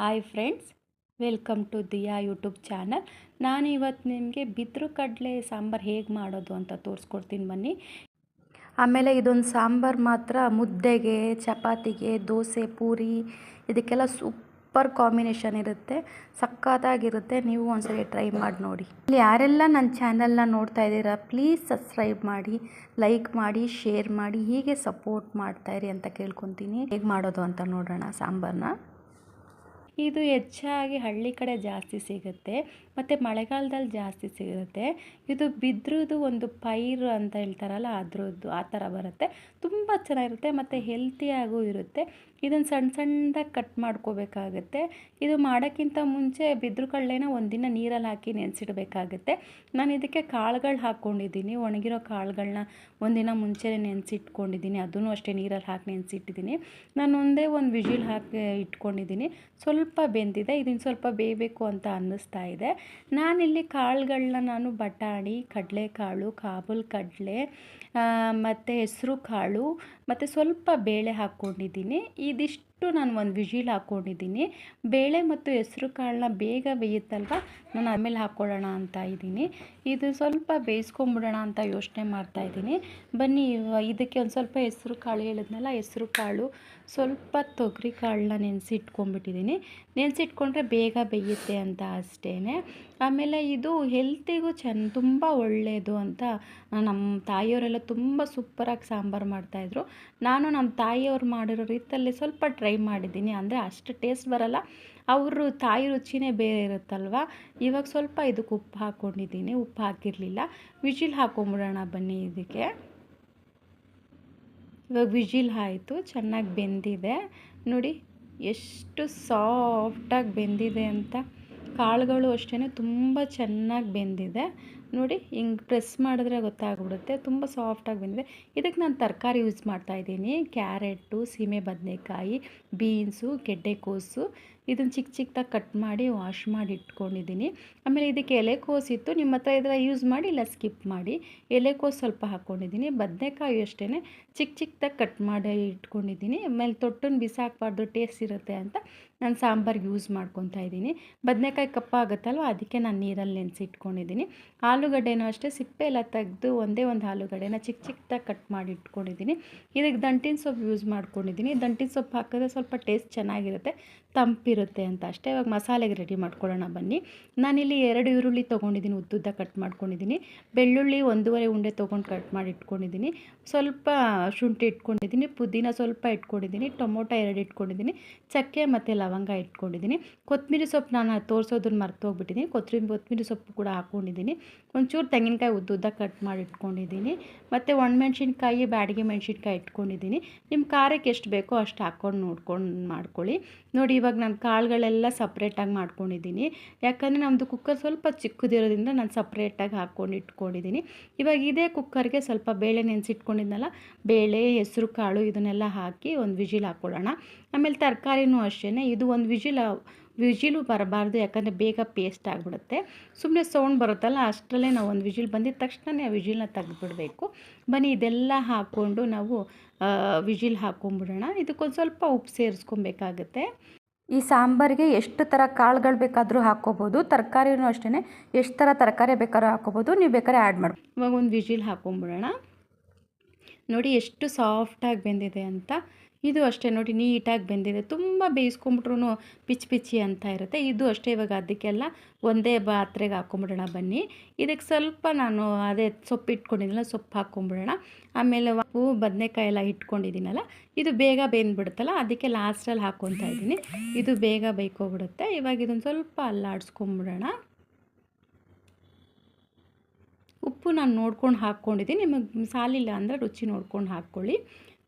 Hi friends, welcome to Diya YouTube channel. ನಾನು ಇವತ್ತು ನಿಮಗೆ ಬಿದ್ರು ಕಡಲೆ ಸಾಂಬಾರು ಹೇಗೆ ಮಾಡೋದು ಅಂತ ತೋರಿಸ್ಕೊಡ್ತೀನಿ ಬನ್ನಿ. ಆಮೇಲೆ ಇದೊಂದು ಸಾಂಬಾರು ಮಾತ್ರ, ಮುದ್ದೆಗೆ, ಚಪಾತಿಗೆ, ದೋಸೆ, ಪೂರಿ, ಇದಕ್ಕೆಲ್ಲ ಸೂಪರ್ ಕಾಂಬಿನೇಷನ್ ಇರುತ್ತೆ ಸಕ್ಕತ್ತಾಗಿರುತ್ತೆ ನೀವು ಒಂದ್ಸರಿ ಟ್ರೈ ಮಾಡಿ ನೋಡಿ. ಇಲ್ಲಿ ಯಾರೆಲ್ಲ ನನ್ನ ಚಾನಲ್ನ ನೋಡ್ತಾ ಇದ್ದೀರಾ, ಪ್ಲೀಸ್ ಸಬ್ಸ್ಕ್ರೈಬ್ ಮಾಡಿ, ಲೈಕ್ ಮಾಡಿ, ಶೇರ್ ಮಾಡಿ, ಹೀಗೆ ಸಪೋರ್ಟ್ ಮಾಡ್ತಾಯಿರಿ ಅಂತ ಕೇಳ್ಕೊತೀನಿ. ಹೇಗೆ ಮಾಡೋದು ಅಂತ ನೋಡೋಣ ಸಾಂಬಾರನ್ನ ಇದು ಹೆಚ್ಚಾಗಿ ಹಳ್ಳಿ ಕಡೆ ಜಾಸ್ತಿ ಸಿಗುತ್ತೆ, ಮತ್ತು ಮಳೆಗಾಲದಲ್ಲಿ ಜಾಸ್ತಿ ಸಿಗುತ್ತೆ. ಇದು ಬಿದ್ರದ್ದು ಒಂದು ಪೈರು ಅಂತ ಹೇಳ್ತಾರಲ್ಲ, ಅದ್ರದ್ದು ಆ ಥರ ಬರುತ್ತೆ. ತುಂಬ ಚೆನ್ನಾಗಿರುತ್ತೆ, ಮತ್ತು ಹೆಲ್ತಿಯಾಗೂ ಇರುತ್ತೆ. ಇದನ್ನು ಸಣ್ಣ ಸಣ್ಣದಾಗಿ ಕಟ್ ಮಾಡ್ಕೋಬೇಕಾಗುತ್ತೆ. ಇದು ಮಾಡೋಕ್ಕಿಂತ ಮುಂಚೆ ಬಿದ್ರು ಕಡಲೆನ ಒಂದಿನ ನೀರಲ್ಲಿ ಹಾಕಿ ನೆನೆಸಿಡಬೇಕಾಗುತ್ತೆ. ನಾನು ಇದಕ್ಕೆ ಕಾಳುಗಳು ಹಾಕ್ಕೊಂಡಿದ್ದೀನಿ, ಒಣಗಿರೋ ಕಾಳುಗಳನ್ನ ಒಂದಿನ ಮುಂಚೆನೇ ನೆನೆಸಿಟ್ಕೊಂಡಿದ್ದೀನಿ. ಅದನ್ನು ಅಷ್ಟೇ ನೀರಲ್ಲಿ ಹಾಕಿ ನೆನೆಸಿಟ್ಟಿದ್ದೀನಿ. ನಾನು ಒಂದೇ ಒಂದು ವಿಜಿಲ್ ಹಾಕಿ ಇಟ್ಕೊಂಡಿದ್ದೀನಿ. ಸ್ವಲ್ಪ ಬೆಂದಿದೆ, ಇದನ್ನು ಸ್ವಲ್ಪ ಬೇಯಬೇಕು ಅಂತ ಅನ್ನಿಸ್ತಾ ಇದೆ. ನಾನಿಲ್ಲಿ ಕಾಳುಗಳನ್ನ ನಾನು ಬಟಾಣಿ, ಕಡಲೆಕಾಳು, ಕಾಬೂಲ್ ಕಡಲೆ ಮತ್ತು ಹೆಸರು ಕಾಳು, ಮತ್ತು ಸ್ವಲ್ಪ ಬೇಳೆ ಹಾಕ್ಕೊಂಡಿದ್ದೀನಿ. ಇದಿಷ್ಟು ನಾನು ಒಂದು ವಿಜಿಲ್ ಹಾಕ್ಕೊಂಡಿದ್ದೀನಿ. ಬೇಳೆ ಮತ್ತು ಹೆಸರು ಕಾಳನ್ನ ಬೇಗ ಬೇಯುತ್ತಲ್ವ? ನಾನು ಆಮೇಲೆ ಹಾಕ್ಕೊಳ್ಳೋಣ ಅಂತ ಇದ್ದೀನಿ. ಇದು ಸ್ವಲ್ಪ ಬೇಯಿಸ್ಕೊಂಬಿಡೋಣ ಅಂತ ಯೋಚನೆ ಮಾಡ್ತಾ ಇದ್ದೀನಿ. ಬನ್ನಿ ಇದಕ್ಕೆ ಒಂದು ಸ್ವಲ್ಪ ಹೆಸರು ಕಾಳು ಹೇಳಿದ್ನಲ್ಲ, ಹೆಸರು ಕಾಳು. ಸ್ವಲ್ಪ ತೊಗರಿ ಕಾಳನ್ನ ನೆನೆಸಿ ಇಟ್ಕೊಂಡ್ಬಿಟ್ಟಿದ್ದೀನಿ ನೆನೆಸಿಟ್ಕೊಂಡ್ರೆ ಬೇಗ ಬೇಯುತ್ತೆ ಅಂತ ಅಷ್ಟೇ ಆಮೇಲೆ ಇದು ಹೆಲ್ತಿಗೂ ಚೆನ್ನ ತುಂಬ ಒಳ್ಳೆಯದು ಅಂತ ನಮ್ಮ ತಾಯಿಯವರೆಲ್ಲ ತುಂಬ ಸೂಪರಾಗಿ ಸಾಂಬಾರು ಮಾಡ್ತಾಯಿದ್ರು ನಾನು ನಮ್ಮ ತಾಯಿಯವ್ರು ಮಾಡಿರೋ ರೀತಿಯಲ್ಲಿ ಸ್ವಲ್ಪ ಟ್ರೈ ಮಾಡಿದ್ದೀನಿ. ಅಂದರೆ ಅಷ್ಟು ಟೇಸ್ಟ್ ಬರಲ್ಲ. ಅವರು ತಾಯಿ ರುಚಿನೇ ಬೇರೆ ಇರುತ್ತಲ್ವ? ಇವಾಗ ಸ್ವಲ್ಪ ಇದಕ್ಕೆ ಉಪ್ಪು ಹಾಕ್ಕೊಂಡಿದ್ದೀನಿ. ಉಪ್ಪು ಹಾಕಿರಲಿಲ್ಲ. ವಿಜಿಲ್ ಹಾಕೊಂಬಿಡೋಣ ಬನ್ನಿ ಇದಕ್ಕೆ. ಇವಾಗ ವಿಜಿಲ್ ಆಯಿತು. ಚೆನ್ನಾಗಿ ಬೆಂದಿದೆ. ನೋಡಿ, ಎಷ್ಟು ಸಾಫ್ಟಾಗಿ ಬೆಂದಿದೆ ಅಂತ. ಕಾಳುಗಳು ಅಷ್ಟೇ ತುಂಬ ಚೆನ್ನಾಗಿ ಬೆಂದಿದೆ. ನೋಡಿ ಹಿಂಗೆ ಪ್ರೆಸ್ ಮಾಡಿದ್ರೆ ಗೊತ್ತಾಗ್ಬಿಡುತ್ತೆ. ತುಂಬ ಸಾಫ್ಟಾಗಿ ಬಂದಿದೆ. ಇದಕ್ಕೆ ನಾನು ತರಕಾರಿ ಯೂಸ್ ಮಾಡ್ತಾಯಿದ್ದೀನಿ ಕ್ಯಾರೆಟು ಸೀಮೆ ಬದನೆಕಾಯಿ ಬೀನ್ಸು ಗೆಡ್ಡೆಕೋಸು ಇದನ್ನು ಚಿಕ್ಕ ಚಿಕ್ಕದಾಗಿ ಕಟ್ ಮಾಡಿ ವಾಶ್ ಮಾಡಿ ಇಟ್ಕೊಂಡಿದ್ದೀನಿ. ಆಮೇಲೆ ಇದಕ್ಕೆ ಎಲೆಕೋಸಿತ್ತು ನಿಮ್ಮ ಹತ್ರ ಇದ್ರೆ ಯೂಸ್ ಮಾಡಿ, ಇಲ್ಲ ಸ್ಕಿಪ್ ಮಾಡಿ. ಎಲೆಕೋಸು ಸ್ವಲ್ಪ ಹಾಕ್ಕೊಂಡಿದ್ದೀನಿ ಬದನೆಕಾಯಿ ಅಷ್ಟೇ ಚಿಕ್ಕ ಚಿಕ್ಕದಾಗಿ ಕಟ್ ಮಾಡಿ ಇಟ್ಕೊಂಡಿದ್ದೀನಿ. ಆಮೇಲೆ ತೊಟ್ಟನ್ನು ಬಿಸಾಕಬಾರ್ದು ಟೇಸ್ಟ್ ಇರುತ್ತೆ ಅಂತ ನಾನು ಸಾಂಬಾರ್ಗೆ ಯೂಸ್ ಮಾಡ್ಕೊತಾ ಇದ್ದೀನಿ. ಬದನೆಕಾಯಿ ಕಪ್ಪಾಗುತ್ತಲ್ವ ಅದಕ್ಕೆ ನಾನು ನೀರಲ್ಲಿ ನೆನೆಸಿ ಇಟ್ಕೊಂಡಿದ್ದೀನಿ ಆಲೂಗಡ್ಡೆನೂ ಅಷ್ಟೇ, ಸಿಪ್ಪೆ ಎಲ್ಲ ತೆಗೆದು ಒಂದೇ ಒಂದು ಆಲೂಗಡ್ಡೆನ ಚಿಕ್ಕ ಚಿಕ್ಕದಾಗಿ ಕಟ್ ಮಾಡಿ ಇಟ್ಕೊಂಡಿದ್ದೀನಿ. ಇದಕ್ಕೆ ದಂಟಿನ ಸೊಪ್ಪು ಯೂಸ್ ಮಾಡ್ಕೊಂಡಿದ್ದೀನಿ. ದಂಟಿನ ಸೊಪ್ಪು ಹಾಕಿದ್ರೆ ಸ್ವಲ್ಪ ಟೇಸ್ಟ್ ಚೆನ್ನಾಗಿರುತ್ತೆ. ತಂಪಿರುತ್ತೆ ಅಂತ ಅಷ್ಟೇ. ಇವಾಗ ಮಸಾಲೆಗೆ ರೆಡಿ ಮಾಡ್ಕೊಳ್ಳೋಣ ಬನ್ನಿ. ನಾನಿಲ್ಲಿ ಎರಡು ಈರುಳ್ಳಿ ತೊಗೊಂಡಿದ್ದೀನಿ, ಉದ್ದುದ್ದ ಕಟ್ ಮಾಡ್ಕೊಂಡಿದ್ದೀನಿ. ಬೆಳ್ಳುಳ್ಳಿ ಒಂದೂವರೆ ಉಂಡೆ ತೊಗೊಂಡು ಕಟ್ ಮಾಡಿ ಇಟ್ಕೊಂಡಿದ್ದೀನಿ. ಸ್ವಲ್ಪ ಶುಂಠಿ ಇಟ್ಕೊಂಡಿದ್ದೀನಿ, ಪುದೀನ ಸ್ವಲ್ಪ ಇಟ್ಕೊಂಡಿದ್ದೀನಿ, ಟೊಮೊಟೊ ಎರಡು ಇಟ್ಕೊಂಡಿದ್ದೀನಿ, ಚಕ್ಕೆ ಮತ್ತು ಲವಂಗ ಇಟ್ಕೊಂಡಿದ್ದೀನಿ. ಕೊತ್ತಂಬರಿ ಸೊಪ್ಪು ನಾನು ತೋರಿಸೋದನ್ನ ಮರ್ತೋಗ್ಬಿಟ್ಟಿದ್ದೀನಿ. ಕೊತ್ತಂಬರಿ ಕೊತ್ತಂಬರಿ ಸೊಪ್ಪು ಕೂಡ ಹಾಕ್ಕೊಂಡಿದ್ದೀನಿ ಒಂಚೂರು ತೆಂಗಿನಕಾಯಿ ಉದ್ದುದ್ದ ಕಟ್ ಮಾಡಿ ಇಟ್ಕೊಂಡಿದ್ದೀನಿ. ಮತ್ತು ಒಣಮೆಣ್ಸಿನ್ಕಾಯಿ, ಬ್ಯಾಡಿಗೆ ಮೆಣಸಿನ್ಕಾಯಿ ಇಟ್ಕೊಂಡಿದ್ದೀನಿ. ನಿಮ್ಮ ಖಾರಕ್ಕೆ ಎಷ್ಟು ಬೇಕೋ ಅಷ್ಟು ಹಾಕ್ಕೊಂಡು ನೋಡ್ಕೊಂಡು ಮಾಡ್ಕೊಳ್ಳಿ. ನೋಡಿ ಇವಾಗ ನಾನು ಕಾಳುಗಳೆಲ್ಲ ಸಪ್ರೇಟಾಗಿ ಮಾಡ್ಕೊಂಡಿದ್ದೀನಿ. ಯಾಕಂದರೆ ನಮ್ಮದು ಕುಕ್ಕರ್ ಸ್ವಲ್ಪ ಚಿಕ್ಕದಿರೋದ್ರಿಂದ ನಾನು ಸಪ್ರೇಟಾಗಿ ಹಾಕ್ಕೊಂಡು ಇಟ್ಕೊಂಡಿದ್ದೀನಿ. ಇವಾಗ ಇದೇ ಕುಕ್ಕರ್ಗೆ ಸ್ವಲ್ಪ ಬೇಳೆ ನೆನೆಸಿಟ್ಕೊಂಡಿದ್ನಲ್ಲ, ಬೇಳೆ, ಹೆಸರು, ಕಾಳು ಇದನ್ನೆಲ್ಲ ಹಾಕಿ ಒಂದು ವಿಜಿಲ್ ಹಾಕ್ಕೊಳ್ಳೋಣ ಆಮೇಲೆ ತರಕಾರಿನೂ ಅಷ್ಟೇ ಇದು ಒಂದು ವಿಜಿಲ್, ವಿಜಿಲು ಬರಬಾರ್ದು, ಯಾಕಂದರೆ ಬೇಗ ಪೇಸ್ಟ್ ಆಗಿಬಿಡುತ್ತೆ. ಸುಮ್ಮನೆ ಸೌಂಡ್ ಬರುತ್ತಲ್ಲ, ಅಷ್ಟರಲ್ಲೇ ನಾವು ಒಂದು ವಿಜಿಲ್ ಬಂದಿದ ತಕ್ಷಣನೇ ಆ ವಿಜಿಲ್ನ ತೆಗೆದುಬಿಡಬೇಕು. ಬನ್ನಿ, ಇದೆಲ್ಲ ಹಾಕ್ಕೊಂಡು ನಾವು ವಿಜಿಲ್ ಹಾಕ್ಕೊಂಬಿಡೋಣ ಇದಕ್ಕೊಂದು ಸ್ವಲ್ಪ ಉಪ್ಪು ಸೇರಿಸ್ಕೊಬೇಕಾಗತ್ತೆ. ಈ ಸಾಂಬಾರಿಗೆ ಎಷ್ಟು ಥರ ಕಾಳುಗಳು ಬೇಕಾದರೂ ಹಾಕ್ಕೋಬೋದು, ತರಕಾರಿನೂ ಅಷ್ಟೇ ಎಷ್ಟು ಥರ ತರಕಾರಿ ಬೇಕಾದ್ರೂ ಹಾಕ್ಕೋಬೋದು, ನೀವು ಬೇಕಾದ್ರೆ ಆ್ಯಡ್ ಮಾಡಿ ಇವಾಗ ಒಂದು ವಿಜಿಲ್ ಹಾಕ್ಕೊಂಬಿಡೋಣ. ನೋಡಿ ಎಷ್ಟು ಸಾಫ್ಟಾಗಿ ಬೆಂದಿದೆ ಅಂತ. ಇದು ಅಷ್ಟೇ ನೋಡಿ ನೀಟಾಗಿ ಬೆಂದಿದೆ. ತುಂಬ ಬೇಯಿಸ್ಕೊಂಬಿಟ್ರು ಪಿಚ್ ಪಿಚ್ಚಿ ಅಂತ ಇರುತ್ತೆ. ಇದು ಅಷ್ಟೇ ಇವಾಗ ಅದಕ್ಕೆಲ್ಲ ಒಂದೇ ಪಾತ್ರೆಗೆ ಹಾಕ್ಕೊಂಬಿಡೋಣ ಬನ್ನಿ. ಇದಕ್ಕೆ ಸ್ವಲ್ಪ ನಾನು ಅದೇ ಸೊಪ್ಪು ಇಟ್ಕೊಂಡಿದ್ದೀನಲ್ಲ ಸೊಪ್ಪು ಹಾಕ್ಕೊಂಬಿಡೋಣ ಆಮೇಲೆ ಹೂವು ಬದನೆಕಾಯಿ ಎಲ್ಲ ಇಟ್ಕೊಂಡಿದ್ದೀನಲ್ಲ, ಇದು ಬೇಗ ಬೆಂದ್ಬಿಡುತ್ತಲ್ಲ, ಅದಕ್ಕೆ ಲಾಸ್ಟಲ್ಲಿ ಹಾಕ್ಕೊತಾ ಇದ್ದೀನಿ. ಇದು ಬೇಗ ಬೇಯ್ಕೊಬಿಡುತ್ತೆ ಇವಾಗ ಇದೊಂದು ಸ್ವಲ್ಪ ಅಲ್ಲಾಡಿಸ್ಕೊಂಬಿಡೋಣ ಉಪ್ಪು ನಾನು ನೋಡ್ಕೊಂಡು ಹಾಕ್ಕೊಂಡಿದ್ದೀನಿ. ನಿಮಗೆ ಸಾಲಿಲ್ಲ ಅಂದರೆ ರುಚಿ ನೋಡ್ಕೊಂಡು ಹಾಕ್ಕೊಳ್ಳಿ.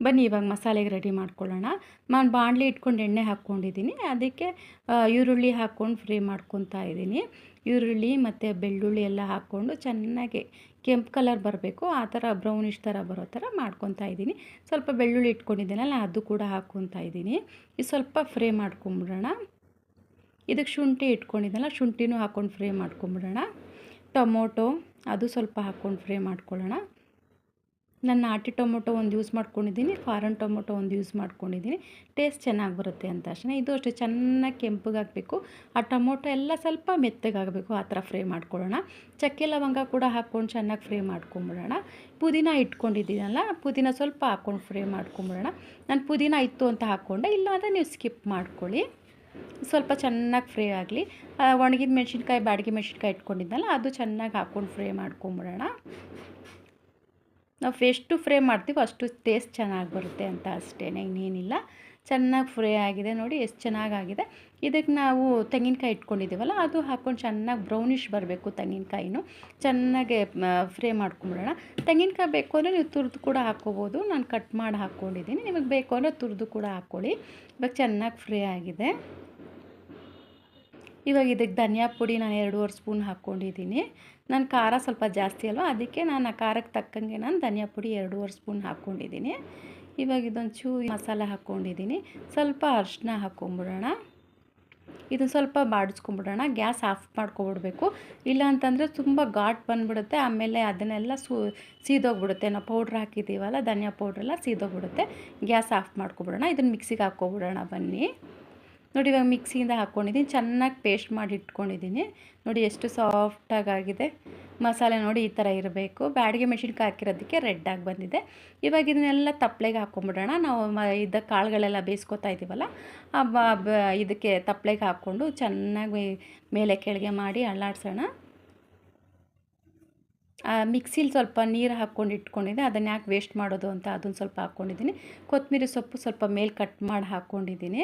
ಬನ್ನಿ, ಇವಾಗ ಮಸಾಲೆಗೆ ರೆಡಿ ಮಾಡ್ಕೊಳ್ಳೋಣ. ನಾನು ಬಾಣಲಿ ಇಟ್ಕೊಂಡು ಎಣ್ಣೆ ಹಾಕ್ಕೊಂಡಿದ್ದೀನಿ. ಅದಕ್ಕೆ ಈರುಳ್ಳಿ ಹಾಕ್ಕೊಂಡು ಫ್ರೈ ಮಾಡ್ಕೊತಾ ಇದ್ದೀನಿ. ಈರುಳ್ಳಿ ಮತ್ತು ಬೆಳ್ಳುಳ್ಳಿ ಎಲ್ಲ ಹಾಕ್ಕೊಂಡು ಚೆನ್ನಾಗಿ ಕೆಂಪು ಕಲರ್ ಬರಬೇಕು. ಆ ಥರ ಬ್ರೌನಿಷ್ ಥರ ಬರೋ ಥರ ಮಾಡ್ಕೊತಾ ಇದ್ದೀನಿ. ಸ್ವಲ್ಪ ಬೆಳ್ಳುಳ್ಳಿ ಇಟ್ಕೊಂಡಿದ್ದೀನಲ್ಲ, ಅದು ಕೂಡ ಹಾಕ್ಕೊತಾ ಇದ್ದೀನಿ. ಇದು ಸ್ವಲ್ಪ ಫ್ರೈ ಮಾಡ್ಕೊಂಬಿಡೋಣ. ಇದಕ್ಕೆ ಶುಂಠಿ ಇಟ್ಕೊಂಡಿದ್ದೆನಲ್ಲ, ಶುಂಠಿನೂ ಹಾಕ್ಕೊಂಡು ಫ್ರೈ ಮಾಡ್ಕೊಂಬಿಡೋಣ. ಟೊಮೊಟೊ, ಅದು ಸ್ವಲ್ಪ ಹಾಕ್ಕೊಂಡು ಫ್ರೈ ಮಾಡ್ಕೊಳ್ಳೋಣ. ನಾನು ನಾಟಿ ಟೊಮೊಟೊ ಒಂದು ಯೂಸ್ ಮಾಡ್ಕೊಂಡಿದ್ದೀನಿ, ಫಾರನ್ ಟೊಮೊಟೊ ಒಂದು ಯೂಸ್ ಮಾಡ್ಕೊಂಡಿದ್ದೀನಿ. ಟೇಸ್ಟ್ ಚೆನ್ನಾಗಿ ಬರುತ್ತೆ ಅಂತ ಅಷ್ಟೇ ಇದು ಅಷ್ಟೇ ಚೆನ್ನಾಗಿ ಕೆಂಪಗಾಗಬೇಕು ಆ ಟೊಮೊಟೊ ಎಲ್ಲ ಸ್ವಲ್ಪ ಮೆತ್ತಗಾಗಬೇಕು ಆ ಥರ ಫ್ರೈ ಮಾಡ್ಕೊಳ್ಳೋಣ. ಚಕ್ಕೆ ಲವಂಗ ಕೂಡ ಹಾಕ್ಕೊಂಡು ಚೆನ್ನಾಗಿ ಫ್ರೈ ಮಾಡ್ಕೊಂಬಿಡೋಣ. ಪುದೀನ ಇಟ್ಕೊಂಡಿದ್ದೀನಲ್ಲ, ಪುದೀನ ಸ್ವಲ್ಪ ಹಾಕ್ಕೊಂಡು ಫ್ರೈ ಮಾಡ್ಕೊಂಬಿಡೋಣ. ನಾನು ಪುದೀನ ಇತ್ತು ಅಂತ ಹಾಕ್ಕೊಂಡೆ, ಇಲ್ಲಾಂದರೆ ನೀವು ಸ್ಕಿಪ್ ಮಾಡ್ಕೊಳ್ಳಿ. ಸ್ವಲ್ಪ ಚೆನ್ನಾಗಿ ಫ್ರೈ ಆಗಲಿ. ಒಣಗಿದ ಮೆಣಸಿನ್ಕಾಯಿ, ಬಾಡಿಗೆ ಮೆಣಸಿನ್ಕಾಯಿ ಇಟ್ಕೊಂಡಿದ್ದಲ್ಲ, ಅದು ಚೆನ್ನಾಗಿ ಹಾಕ್ಕೊಂಡು ಫ್ರೈ ಮಾಡ್ಕೊಂಬಿಡೋಣ. ನಾವು ಎಷ್ಟು ಫ್ರೈ ಮಾಡ್ತೀವೋ ಅಷ್ಟು ಟೇಸ್ಟ್ ಚೆನ್ನಾಗಿ ಬರುತ್ತೆ ಅಂತ ಅಷ್ಟೇ. ಇನ್ನೇನಿಲ್ಲ ಚೆನ್ನಾಗಿ ಫ್ರೈ ಆಗಿದೆ ನೋಡಿ, ಎಷ್ಟು ಚೆನ್ನಾಗಾಗಿದೆ. ಇದಕ್ಕೆ ನಾವು ತೆಂಗಿನಕಾಯಿ ಇಟ್ಕೊಂಡಿದ್ದೀವಲ್ಲ, ಅದು ಹಾಕ್ಕೊಂಡು ಚೆನ್ನಾಗಿ ಬ್ರೌನಿಷ್ ಬರಬೇಕು ತೆಂಗಿನಕಾಯಿನೂ. ಚೆನ್ನಾಗೆ ಫ್ರೈ ಮಾಡ್ಕೊಂಬಿಡೋಣ. ತೆಂಗಿನಕಾಯಿ ಬೇಕು ಅಂದರೆ ನೀವು ತುರಿದು ಕೂಡ ಹಾಕ್ಕೋಬೋದು. ನಾನು ಕಟ್ ಮಾಡಿ ಹಾಕ್ಕೊಂಡಿದ್ದೀನಿ. ನಿಮಗೆ ಬೇಕು ಅಂದರೆ ತುರಿದು ಕೂಡ ಹಾಕ್ಕೊಳ್ಳಿ. ಇವಾಗ ಚೆನ್ನಾಗಿ ಫ್ರೈ ಆಗಿದೆ. ಇವಾಗ ಇದಕ್ಕೆ ಧನಿಯಾ ಪುಡಿ ನಾನು ಎರಡೂವರೆ ಸ್ಪೂನ್ ಹಾಕ್ಕೊಂಡಿದ್ದೀನಿ. ನಾನು ಖಾರ ಸ್ವಲ್ಪ ಜಾಸ್ತಿ ಅಲ್ವ? ಅದಕ್ಕೆ ನಾನು ಆ ಖಾರಕ್ಕೆ ತಕ್ಕಂಗೆ ನಾನು ಧನಿಯಾ ಪುಡಿ ಎರಡೂವರೆ ಸ್ಪೂನ್ ಹಾಕ್ಕೊಂಡಿದ್ದೀನಿ. ಇವಾಗ ಇದೊಂದು ಚೂ ಮಸಾಲೆ ಹಾಕ್ಕೊಂಡಿದ್ದೀನಿ. ಸ್ವಲ್ಪ ಅರಿಶಿನ ಹಾಕ್ಕೊಂಬಿಡೋಣ. ಇದನ್ನು ಸ್ವಲ್ಪ ಬಾಡಿಸ್ಕೊಂಬಿಡೋಣ. Gas off ಮಾಡ್ಕೊಬಿಡ್ಬೇಕು. ಇಲ್ಲ ಅಂತಂದರೆ ತುಂಬ ಘಾಟ್ ಬಂದುಬಿಡುತ್ತೆ. ಆಮೇಲೆ ಅದನ್ನೆಲ್ಲ ಸೂ ಸೀದೋಗ್ಬಿಡುತ್ತೆ. ನಾವು ಪೌಡ್ರ್ ಹಾಕಿದ್ದೀವಲ್ಲ, ಧನಿಯಾ ಪೌಡ್ರೆಲ್ಲ ಸೀದೋಗ್ಬಿಡುತ್ತೆ. ಗ್ಯಾಸ್ ಆಫ್ ಮಾಡ್ಕೊಬಿಡೋಣ. ಇದನ್ನು ಮಿಕ್ಸಿಗೆ ಹಾಕ್ಕೊಬಿಡೋಣ ಬನ್ನಿ. ನೋಡಿ ಇವಾಗ ಮಿಕ್ಸಿಯಿಂದ ಹಾಕ್ಕೊಂಡಿದ್ದೀನಿ. ಚೆನ್ನಾಗಿ ಪೇಸ್ಟ್ ಮಾಡಿ ಇಟ್ಕೊಂಡಿದ್ದೀನಿ. ನೋಡಿ ಎಷ್ಟು ಸಾಫ್ಟಾಗಿ ಆಗಿದೆ ಮಸಾಲೆ ನೋಡಿ ಈ ಥರ ಇರಬೇಕು. ಬ್ಯಾಡಿಗೆ ಮೆಣಸಿನ್ಕಾಯಿ ಹಾಕಿರೋದಕ್ಕೆ ರೆಡ್ಡಾಗಿ ಬಂದಿದೆ. ಇವಾಗ ಇದನ್ನೆಲ್ಲ ತಪ್ಪಲೆಗೆ ಹಾಕ್ಕೊಂಬಿಡೋಣ ನಾವು ಮ, ಇದ್ದ ಕಾಳುಗಳೆಲ್ಲ ಬೇಯಿಸ್ಕೊತಾ ಇದ್ದೀವಲ್ಲ ಇದಕ್ಕೆ ತಪ್ಪಲೆಗೆ ಹಾಕ್ಕೊಂಡು ಚೆನ್ನಾಗಿ ಮೇಲೆ ಕೆಳಗೆ ಮಾಡಿ ಅಳ್ಳಾಡ್ಸೋಣ ಮಿಕ್ಸಿಲಿ ಸ್ವಲ್ಪ ನೀರು ಹಾಕ್ಕೊಂಡು ಇಟ್ಕೊಂಡಿದ್ದೆ. ಅದನ್ನು ಯಾಕೆ ವೇಸ್ಟ್ ಮಾಡೋದು ಅಂತ ಅದನ್ನು ಸ್ವಲ್ಪ ಹಾಕ್ಕೊಂಡಿದ್ದೀನಿ. ಕೊತ್ತಂಬರಿ ಸೊಪ್ಪು ಸ್ವಲ್ಪ ಮೇಲೆ ಕಟ್ ಮಾಡಿ ಹಾಕ್ಕೊಂಡಿದ್ದೀನಿ.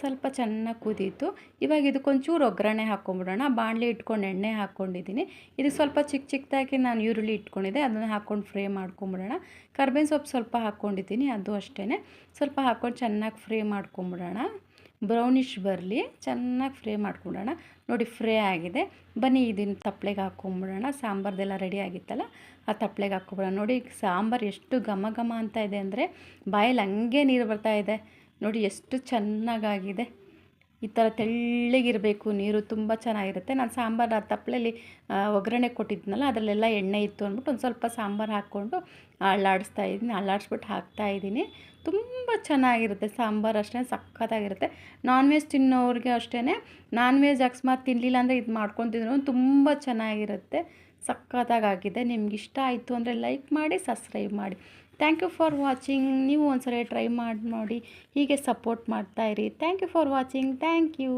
ಸ್ವಲ್ಪ ಚೆನ್ನಾಗಿ ಕುದೀತು. ಇವಾಗ ಇದಕ್ಕೊಂಚೂರು ಒಗ್ಗರಣೆ ಹಾಕ್ಕೊಂಬಿಡೋಣ ಬಾಣಲೆ ಇಟ್ಕೊಂಡು ಎಣ್ಣೆ ಹಾಕ್ಕೊಂಡಿದ್ದೀನಿ ಇದಕ್ಕೆ ಸ್ವಲ್ಪ ಚಿಕ್ಕ ಚಿಕ್ಕದಾಗಿ ನಾನು ಈರುಳ್ಳಿ ಇಟ್ಕೊಂಡಿದ್ದೆ. ಅದನ್ನು ಹಾಕ್ಕೊಂಡು ಫ್ರೈ ಮಾಡ್ಕೊಂಬಿಡೋಣ. ಕರ್ಬೇವಿನ ಸೊಪ್ಪು ಸ್ವಲ್ಪ ಹಾಕ್ಕೊಂಡಿದ್ದೀನಿ ಅದು ಅಷ್ಟೇ ಸ್ವಲ್ಪ ಹಾಕ್ಕೊಂಡು ಚೆನ್ನಾಗಿ ಫ್ರೈ ಮಾಡ್ಕೊಂಬಿಡೋಣ. ಬ್ರೌನಿಷ್ ಬರಲಿ, ಚೆನ್ನಾಗಿ ಫ್ರೈ ಮಾಡ್ಕೊಂಬಿಡೋಣ. ನೋಡಿ, ಫ್ರೈ ಆಗಿದೆ. ಬನ್ನಿ, ಇದನ್ನು ತಪ್ಪಲೆಗೆ ಹಾಕ್ಕೊಂಬಿಡೋಣ ಸಾಂಬಾರ್ದೆಲ್ಲ ರೆಡಿ ಆಗಿತ್ತಲ್ಲ, ಆ ತಪ್ಪಲೆಗೆ ಹಾಕ್ಕೊಂಬಿಡೋಣ ನೋಡಿ, ಸಾಂಬಾರು ಎಷ್ಟು ಘಮ ಘಮ ಅಂತ ಇದೆ ಅಂದರೆ ಬಾಯಲ್ಲಿ ಹಂಗೆ ನೀರು ಬರ್ತಾ ಇದೆ. ನೋಡಿ ಎಷ್ಟು ಚೆನ್ನಾಗಾಗಿದೆ. ಈ ಥರ ತೆಳ್ಳಗಿರಬೇಕು, ನೀರು ತುಂಬ ಚೆನ್ನಾಗಿರುತ್ತೆ. ನಾನು ಸಾಂಬಾರು ತಪ್ಪಲೆಯಲ್ಲಿ ಒಗ್ಗರಣೆ ಕೊಟ್ಟಿದ್ನಲ್ಲ, ಅದರಲ್ಲೆಲ್ಲ ಎಣ್ಣೆ ಇತ್ತು ಅಂದ್ಬಿಟ್ಟು ಒಂದು ಸ್ವಲ್ಪ ಸಾಂಬಾರು ಹಾಕ್ಕೊಂಡು ಅಳ್ಳಾಡಿಸ್ತಾ ಇದ್ದೀನಿ, ಅಳ್ಳಾಡಿಸ್ಬಿಟ್ಟು ಹಾಕ್ತಾಯಿದ್ದೀನಿ ತುಂಬ ಚೆನ್ನಾಗಿರುತ್ತೆ ಸಾಂಬಾರು ಅಷ್ಟೇ, ಸಖತ್ತಾಗಿರುತ್ತೆ. ನಾನ್ ವೆಜ್ ತಿನ್ನೋರಿಗೆ ಅಷ್ಟೇ ನಾನ್ ವೆಜ್ ಅಕಸ್ಮಾತ್ ತಿನ್ನಲಿಲ್ಲ ಅಂದರೆ ಇದು ಮಾಡ್ಕೊತಿದ್ರು ತುಂಬ ಚೆನ್ನಾಗಿರುತ್ತೆ. ಸಖತ್ತಾಗಿದೆ ನಿಮ್ಗೆ ಇಷ್ಟ ಆಯಿತು ಅಂದರೆ ಲೈಕ್ ಮಾಡಿ ಸಬ್ಸ್ಕ್ರೈಬ್ ಮಾಡಿ. ಥ್ಯಾಂಕ್ ಯು ಫಾರ್ ವಾಚಿಂಗ್ ನೀವು ಒಂದ್ಸಲ ಟ್ರೈ ಮಾಡಿ ನೋಡಿ. ಹೀಗೆ support ಮಾಡ್ತಾಯಿರಿ thank you for watching thank you